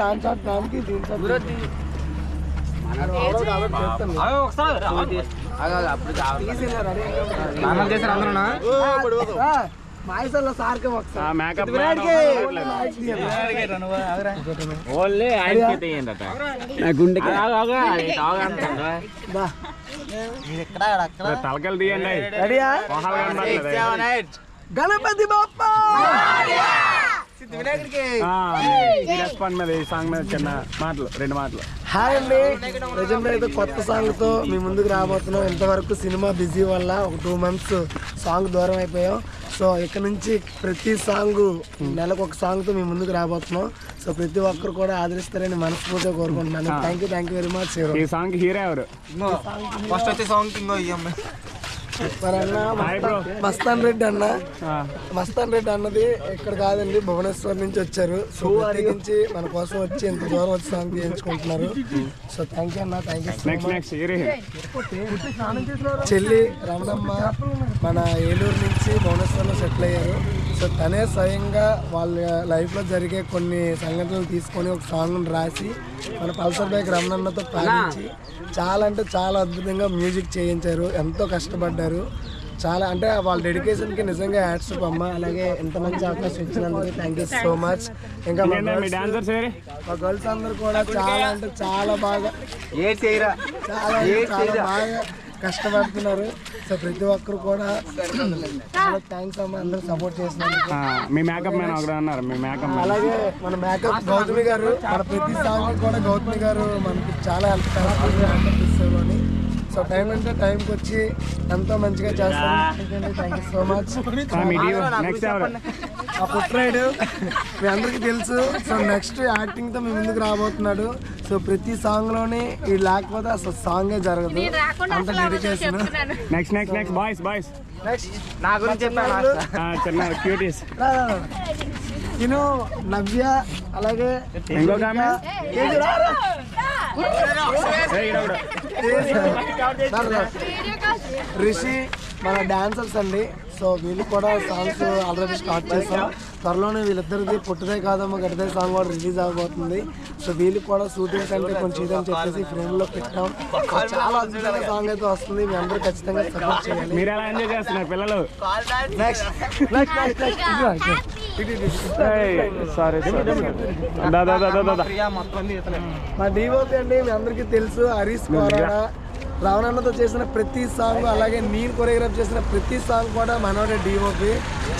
దాని షాట్ దానికి. దీని షాట్ మాయసల్లో సార్కే ఒకసారి మేకప్ ఓన్లీ ఆయనకి తీయండి నా గుండెకి. తలకలు తీయండి. గణపతి బాప్ప ఈ రెస్పాండ్ మీద ఈ సాంగ్ మీద చిన్న మాటలు రెండు మాటలు. హాయ్ అండి. ప్రజెంట్ అయితే కొత్త సాంగ్తో మీ ముందుకు రాబోతున్నాం. ఇంతవరకు సినిమా బిజీ వల్ల ఒక టూ మంత్స్ సాంగ్ దూరం అయిపోయాం. సో ఇక్కడ నుంచి ప్రతి సాంగ్ నెలకు ఒక సాంగ్తో మీ ముందుకు రాబోతున్నాం. సో ప్రతి ఒక్కరు కూడా ఆదరిస్తారని మనస్ఫూర్తిగా కోరుకుంటున్నాను. Thank you thank you very much ఈ సాంగ్ హీరో ఎవరు? ఫస్ట్ వచ్చే సాంగ్ మస్తాన్ రెడ్డి అన్న. మస్తాన్ రెడ్డి అన్నది ఇక్కడ కాదండి భువనేశ్వర్ నుంచి వచ్చారు. సో నుంచి మన కోసం వచ్చి ఇంత దూరం వచ్చి సాంగ్ చేయించుకుంటున్నారు. సో థ్యాంక్ యూ అన్న థ్యాంక్ యూ చెల్లి రమణమ్మ మన ఏలూరు నుంచి భువనేశ్వర్లో సెటిల్ అయ్యారు. సో తనే స్వయంగా వాళ్ళ లైఫ్లో జరిగే కొన్ని సంఘటనలు తీసుకొని ఒక సాంగ్ రాసి మన పల్సర్ బైక్ రమణన్నతో పాడించి చాలా అంటే చాలా అద్భుతంగా మ్యూజిక్ చేయించారు ఎంతో కష్టపడ్డారు. చాలా అంటే వాళ్ళ డెడికేషన్కి నిజంగా యాడ్స్ అమ్మ. అలాగే ఎంత మంచి అవకాశం ఇచ్చినందుకు థ్యాంక్ యూ సో మచ్ ఇంకా మా గర్ల్స్ అందరూ కూడా చాలా అంటే చాలా బాగా చాలా బాగా కష్టపడుతున్నారు. సో ప్రతి ఒక్కరు కూడా థ్యాంక్స్ అమ్మ అందరూ సపోర్ట్ చేసినందుకు. మీ మేకప్ మ్యాన్ ఒకడు అన్నారు మీ మేకప్ అలాగే మన మేకప్ గౌతమి గారు మన ప్రతి సాంగ్ కూడా గౌతమి గారు మనకి చాలా హెల్ప్ చేస్తారు అని. సో టైం అంటే టైంకి వచ్చి ఎంతో మంచిగా చేస్తారు. థ్యాంక్ యూ సో మచ్ ఆ పుట్రాయుడు మీ అందరికీ తెలుసు. సో నెక్స్ట్ యాక్టింగ్తో మీ ముందుకు రాబోతున్నాడు. సో ప్రతి సాంగ్లోనే ఈ లేకపోతే అసలు సాంగే జరగదు. అంత dedication next next next boys boys next నా గురించి చిన్న క్యూటీస్ నవ్య అలాగే ఇంకొక ఆమె. రిషి మన డాన్సర్స్ అండి. సో వీళ్ళు కూడా సాంగ్స్ ఆల్రెడీ స్టార్ట్ చేసాం త్వరలోనే వీళ్ళిద్దరిది పుట్టుదే కాదమ్మ గడిదే సాంగ్ కూడా రిలీజ్ అవబోతుంది. సో వీళ్ళు కూడా షూటింగ్స్ అంటే కొంచెం ఇదని చెప్పేసి ఫ్రేమ్లో పెట్టాం. చాలా అద్భుతమైన సాంగ్ అయితే వస్తుంది. మీ అందరూ ఖచ్చితంగా సపోర్ట్ చేయాలి. మీరు ఎలా ఎంజాయ్ చేస్తున్నారు పిల్లలు? సారీ మా డిఓపి అండి మీ అందరికీ తెలుసు. హరీష్ కోరాడా రావణన్నతో చేసిన ప్రతి సాంగ్ అలాగే నేను కొరియోగ్రాఫ్ చేసిన ప్రతి సాంగ్ కూడా మనోడే డిఓపి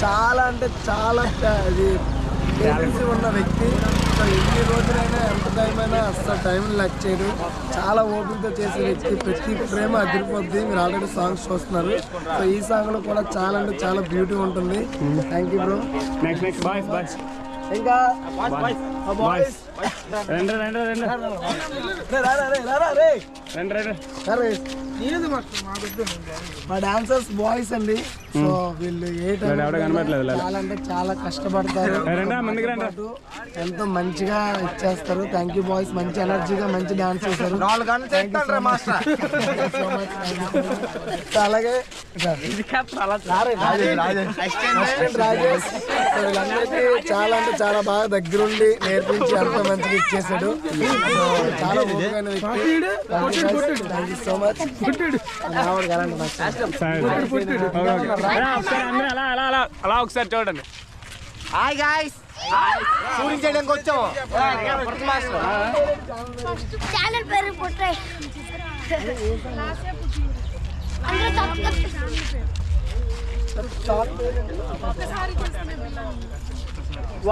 చాలా అంటే చాలా అది తెలిసి ఉన్న వ్యక్తి. సో ఎన్ని రోజులైనా ఎంత టైం అయినా అసలు టైం లెక్క చేయడు. చాలా ఓపికతో చేసే వ్యక్తి. ప్రతి ప్రేమ అదిరిపోద్ది. మీరు ఆల్రెడీ సాంగ్స్ చూస్తున్నారు. సో ఈ సాంగ్లో కూడా చాలా అంటే చాలా బ్యూటీ ఉంటుంది. Thank you bro next next boys boys ఇంకా? బాయ్స్ రెండు రెండు రెండు రే, రా, రా, రే, రా, రా, రే. రెండు రెండు సరే మా డాన్సర్స్ బాయ్స్ అండి. సో వీళ్ళు ఏ. చాలా అంటే చాలా కష్టపడతారు. ఏ, రండి, ముందుకు రండి. పాటు ఎంతో మంచిగా ఇచ్చేస్తారు. థ్యాంక్ యూ బాయ్స్ మంచి ఎనర్జీగా మంచి డాన్స్ చేశారు. నాలుగు గంటలు చేస్తాను రా master. So much, thank you so much. So అలాగే రాజేష్. వీళ్ళందరికీ చాలా అంటే చాలా బాగా దగ్గరుండి నేర్పించి ఎంతో మంచిగా ఇచ్చేసాడు చాలా సో మచ్. అలా అలా అలా అలా అలా ఒకసారి చూడండి. హాయ్ గాయ్స్ షూటింగ్ చేయడానికి వచ్చాము ఛానల్ పేరు పుట్టాయి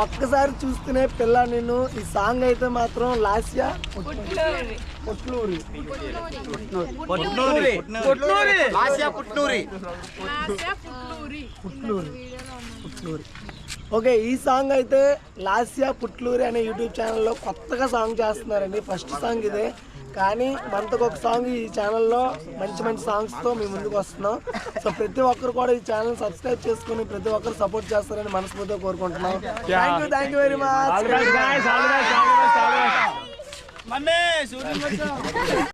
ఒక్కసారి చూస్తేనే పిల్ల నిన్ను. ఈ సాంగ్ అయితే మాత్రం లాస్య పొట్లూరి పుట్నూరి. పుట్నూరి. ఓకే ఈ సాంగ్ అయితే లాస్యా పుట్లూరి అనే యూట్యూబ్ ఛానల్లో కొత్తగా సాంగ్ చేస్తున్నారండి. ఫస్ట్ సాంగ్ ఇదే. కానీ మనతో ఒక సాంగ్ ఈ ఛానల్లో మంచి మంచి సాంగ్స్తో మేము ముందుకు వస్తున్నాం. సో ప్రతి ఒక్కరు కూడా ఈ ఛానల్ సబ్స్క్రైబ్ చేసుకుని ప్రతి ఒక్కరు సపోర్ట్ చేస్తారని మనస్ఫూర్తిగా కోరుకుంటున్నాం. Thank you thank you very much